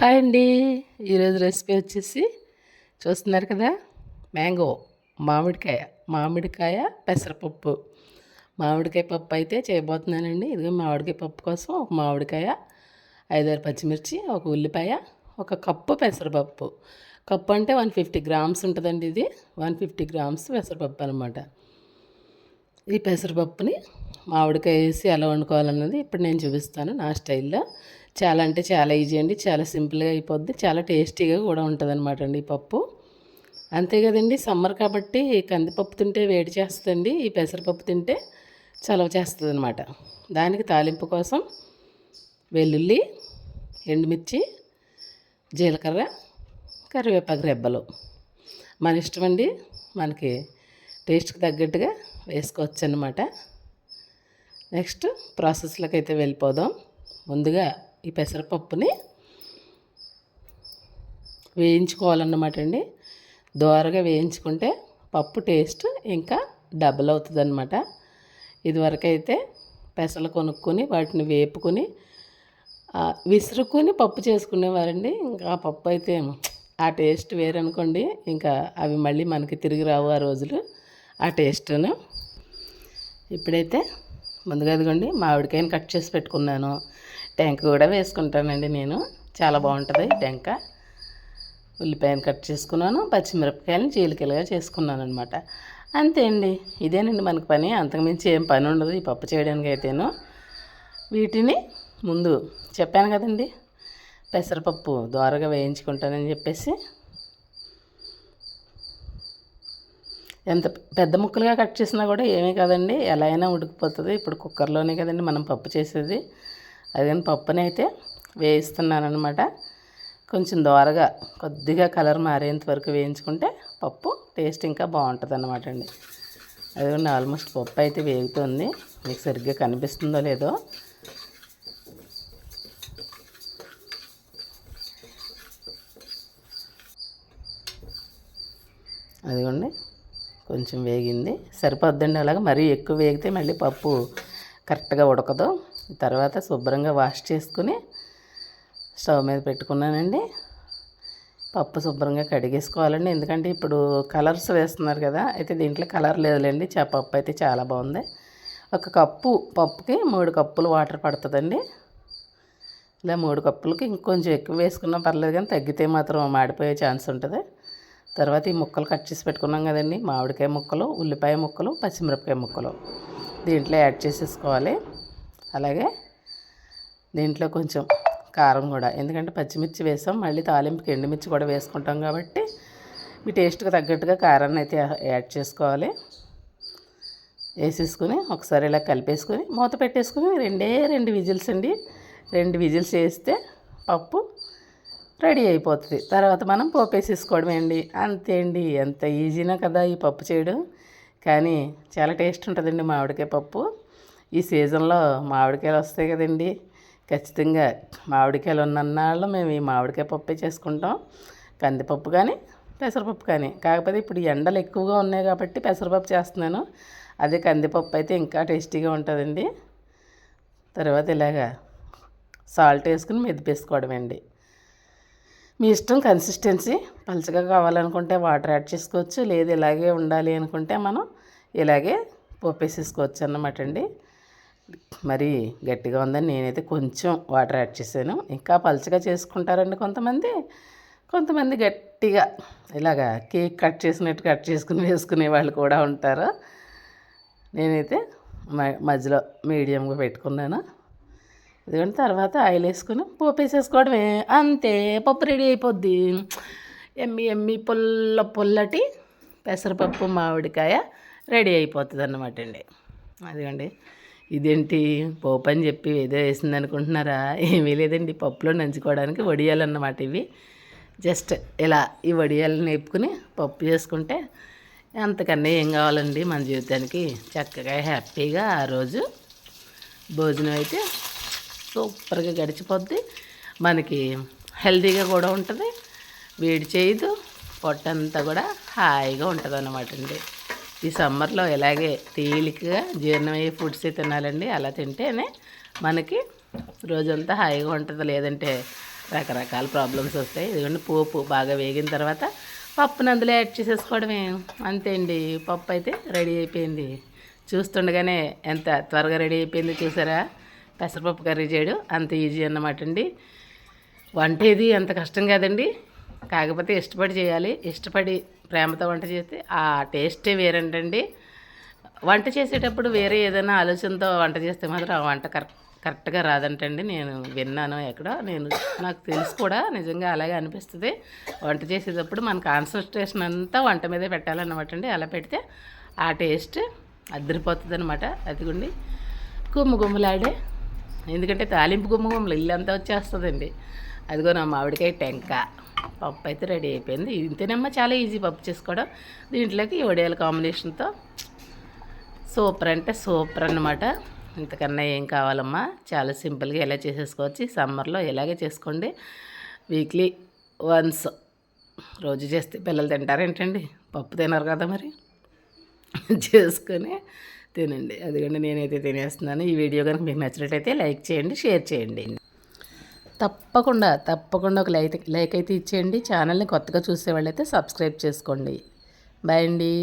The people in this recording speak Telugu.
హాయ్ అండి. ఈరోజు రెసిపీ వచ్చేసి చూస్తున్నారు కదా? మ్యాంగో మామిడికాయ మామిడికాయ పెసరపప్పు. మామిడికాయ పప్పు అయితే చేయబోతున్నానండి. ఇదిగో మామిడికాయ పప్పు కోసం ఒక మామిడికాయ ఐదారు పచ్చిమిర్చి ఒక ఉల్లిపాయ ఒక కప్పు పెసరపప్పు. కప్పు అంటే వన్ ఫిఫ్టీ గ్రామ్స్ ఉంటుందండి ఇది. వన్ ఫిఫ్టీ గ్రామ్స్ పెసరపప్పు అనమాట. ఈ పెసరపప్పుని మామిడికాయ వేసి ఎలా వండుకోవాలన్నది ఇప్పుడు నేను చూపిస్తాను నా స్టైల్లో. చాలా అంటే చాలా ఈజీ అండి. చాలా సింపుల్గా అయిపోద్ది. చాలా టేస్టీగా కూడా ఉంటుంది అనమాట అండి ఈ పప్పు. అంతే కదండి సమ్మర్ కాబట్టి కందిపప్పు తింటే వేడి చేస్తుందండి. ఈ పెసరపప్పు తింటే చలవ చేస్తుంది అనమాట దానికి తాలింపు కోసం వెల్లుల్లి ఎండుమిర్చి జీలకర్ర కరివేపాకు రెబ్బలు. మన ఇష్టం అండి. మనకి టేస్ట్కి తగ్గట్టుగా వేసుకోవచ్చు అనమాట నెక్స్ట్ ప్రాసెస్లోకి అయితే వెళ్ళిపోదాం. ముందుగా ఈ పెసరపప్పుని వేయించుకోవాలన్నమాట అండి. దోరగా వేయించుకుంటే పప్పు టేస్ట్ ఇంకా డబుల్ అవుతుంది అనమాట ఇదివరకు పెసలు కొనుక్కొని వాటిని వేపుకొని విసురుకొని పప్పు చేసుకునేవారండి. ఇంకా ఆ పప్పు అయితే ఆ టేస్ట్ వేరనుకోండి ఇంకా అవి మళ్ళీ మనకి తిరిగి రావు ఆ రోజులు. ఆ టేస్ట్ను ఇప్పుడైతే ముందుగా అదిగోండి మామిడికాయని కట్ చేసి పెట్టుకున్నాను. టెంక కూడా వేసుకుంటానండి నేను. చాలా బాగుంటుంది టెంక ఉల్లిపాయను కట్ చేసుకున్నాను పచ్చిమిరపకాయలను చీలికలుగా చేసుకున్నాను అనమాట అంతే అండి. ఇదేనండి మనకు పని. అంతకుమించి ఏం పని ఉండదు. ఈ పప్పు చేయడానికి అయితేను. వీటిని ముందు చెప్పాను కదండి. పెసరపప్పు దోరగా వేయించుకుంటానని చెప్పేసి. ఎంత పెద్ద ముక్కలుగా కట్ చేసినా కూడా ఏమీ కదండి. ఎలా అయినా ఉడికిపోతుంది. ఇప్పుడు కుక్కర్లోనే కదండి మనం పప్పు చేసేది. అదే పప్పునైతే అయితే వేయిస్తున్నాను అనమాట కొంచెం దోరగా కొద్దిగా కలర్ మారేంత వరకు వేయించుకుంటే పప్పు టేస్ట్ ఇంకా బాగుంటుంది అనమాట అండి. అదిగోండి ఆల్మోస్ట్ పప్పు అయితే వేగుతుంది. మీకు సరిగ్గా కనిపిస్తుందో లేదో. అదిగోండి కొంచెం వేగింది. సరిపోద్దండి అలాగ. మరీ ఎక్కువ వేగితే మళ్ళీ పప్పు కరెక్ట్గా ఉడకదు. తర్వాత శుభ్రంగా వాష్ చేసుకుని స్టవ్ మీద పెట్టుకున్నానండి. పప్పు శుభ్రంగా కడిగేసుకోవాలండి. ఎందుకంటే ఇప్పుడు కలర్స్ వేస్తున్నారు కదా అయితే దీంట్లో కలర్ లేదులేండి. పప్పు అయితే చాలా బాగుంది. ఒక కప్పు పప్పుకి మూడు కప్పులు వాటర్ పడుతుందండి. ఇలా మూడు కప్పులకి ఇంకొంచెం ఎక్కువ వేసుకున్నా పర్లేదు కానీ తగ్గితే మాత్రం మాడిపోయే ఛాన్స్ ఉంటుంది. తర్వాత ఈ ముక్కలు కట్ చేసి పెట్టుకున్నాం కదండి. మామిడికాయ ముక్కలు ఉల్లిపాయ ముక్కలు పచ్చిమిరపకాయ ముక్కలు దీంట్లో యాడ్ చేసేసుకోవాలి. అలాగే దీంట్లో కొంచెం కారం కూడా. ఎందుకంటే పచ్చిమిర్చి వేసాం మళ్ళీ తాలింపుకి ఎండుమిర్చి కూడా వేసుకుంటాం కాబట్టి మీ టేస్ట్కి తగ్గట్టుగా కారాన్ని అయితే యాడ్ చేసుకోవాలి. వేసేసుకుని ఒకసారి ఇలా కలిపేసుకొని మూత పెట్టేసుకుని రెండే రెండు విజిల్స్ అండి. రెండు విజిల్స్ వేస్తే పప్పు రెడీ అయిపోతుంది. తర్వాత మనం పోపేసేసుకోవడమే అండి. అంతే అండి. ఎంత ఈజీనా కదా ఈ పప్పు చేయడం. కానీ చాలా టేస్ట్ ఉంటుందండి మామిడికాయ పప్పు. ఈ సీజన్లో మామిడికాయలు వస్తాయి కదండి. ఖచ్చితంగా మామిడికాయలు ఉన్నన్నాళ్ళు మేము ఈ మామిడికాయ పప్పే చేసుకుంటాం. కందిపప్పు కానీ పెసరపప్పు కానీ. కాకపోతే ఇప్పుడు ఎండలు ఎక్కువగా ఉన్నాయి కాబట్టి పెసరపప్పు చేస్తున్నాను. అదే కందిపప్పు అయితే ఇంకా టేస్టీగా ఉంటుందండి. తర్వాత ఇలాగా సాల్ట్ వేసుకుని మెదిపేసుకోవడం అండి. మీ ఇష్టం కన్సిస్టెన్సీ పలుచగా కావాలనుకుంటే వాటర్ యాడ్ చేసుకోవచ్చు. లేదు ఇలాగే ఉండాలి అనుకుంటే మనం ఇలాగే పోపేసేసుకోవచ్చు అన్నమాట అండి. మరి గట్టిగా ఉందని నేనైతే కొంచెం వాటర్ యాడ్ చేశాను. ఇంకా పలచగా చేసుకుంటారండి కొంతమంది. కొంతమంది గట్టిగా ఇలాగా కేక్ కట్ చేసినట్టు కట్ చేసుకుని వేసుకునే వాళ్ళు కూడా ఉంటారు. నేనైతే మధ్యలో మీడియంగా పెట్టుకున్నాను. ఎందుకంటే తర్వాత ఆయిల్ వేసుకుని పోపు వేసేసుకోవడమే అంతే పప్పు రెడీ అయిపోద్ది. ఎమ్మి ఎమ్మి పుల్ల పుల్లటి పెసరపప్పు మామిడికాయ రెడీ అయిపోతుంది అన్నమాట అండి. అదిగండి. ఇదేంటి పోపు అని చెప్పి ఏదో వేసింది అనుకుంటున్నారా? ఏమీ లేదండి. పప్పులో నంచుకోవడానికి వడియాలన్నమాట ఇవి. జస్ట్ ఇలా ఈ వడియాలను నేపుకుని పప్పు చేసుకుంటే అంతకన్నా ఏం కావాలండి మన జీవితానికి? చక్కగా హ్యాపీగా ఆ రోజు భోజనం అయితే సూపర్గా గడిచిపోద్ది. మనకి హెల్తీగా కూడా ఉంటుంది. వేడి చేయదు. పొట్టంతా కూడా హాయిగా ఉంటుంది అన్నమాట అండి. ఈ సమ్మర్లో ఇలాగే తేలికగా జీర్ణమయ్యే ఫుడ్స్ తినాలండి అలా తింటేనే మనకి రోజంతా హాయిగా ఉంటుంది. లేదంటే రకరకాల ప్రాబ్లమ్స్ వస్తాయి. ఎందుకంటే పోపు బాగా వేగిన తర్వాత పప్పును అందులో యాడ్ చేసేసుకోవడమే. అంతే అండి. పప్పు అయితే రెడీ అయిపోయింది. చూస్తుండగానే ఎంత త్వరగా రెడీ అయిపోయింది చూసారా? పెసరపప్పు కర్రీ చేయడం అంత ఈజీ అన్నమాట అండి. వంట ఇది అంత కష్టం కాదండి. కాకపోతే ఇష్టపడి చేయాలి. ఇష్టపడి ప్రేమతో వంట చేస్తే ఆ టేస్టే వేరేంటండి. వంట చేసేటప్పుడు వేరే ఏదైనా ఆలోచనతో వంట చేస్తే మాత్రం ఆ వంట కరెక్ట్ కరెక్ట్గా రాదంటండి. నేను విన్నాను ఎక్కడ. నేను నాకు తెలుసు కూడా నిజంగా అలాగే అనిపిస్తుంది. వంట చేసేటప్పుడు మన కాన్సన్ట్రేషన్ అంతా వంట మీదే పెట్టాలన్నమాట అండి అలా పెడితే ఆ టేస్ట్ అద్దరిపోతుంది అనమాట అదిగోండి. గుమ్మ గుమ్మలాడే ఎందుకంటే తాలింపు గుమ్మ గుమ్మలు ఇల్లంతా వచ్చేస్తుందండి. అదిగో నా మామిడికాయ టెంక. పప్పు అయితే రెడీ అయిపోయింది. ఇంతేనమ్మా చాలా ఈజీ పప్పు చేసుకోవడం. దీంట్లోకి ఈ వడియాల కాంబినేషన్తో సూపర్ అంటే సూపర్ అన్నమాట. ఇంతకన్నా ఏం కావాలమ్మా? చాలా సింపుల్గా ఎలా చేసేసుకోవచ్చు? సమ్మర్లో ఇలాగే చేసుకోండి? వీక్లీ వన్స్ రోజు చేస్తే పిల్లలు తింటారేంటండి పప్పు తినరు కదా మరి? చేసుకొని తినండి. అదిగండి నేనైతే తినేస్తున్నాను. ఈ వీడియో కనుక మీకు నచ్చినట్టయితే లైక్ చేయండి షేర్ చేయండి. తప్పకుండా తప్పకుండా ఒక లైక్ లైక్ అయితే ఇచ్చేయండి. ఛానల్ని కొత్తగా చూసేవాళ్ళైతే సబ్స్క్రైబ్ చేసుకోండి. బాయ్ అండి.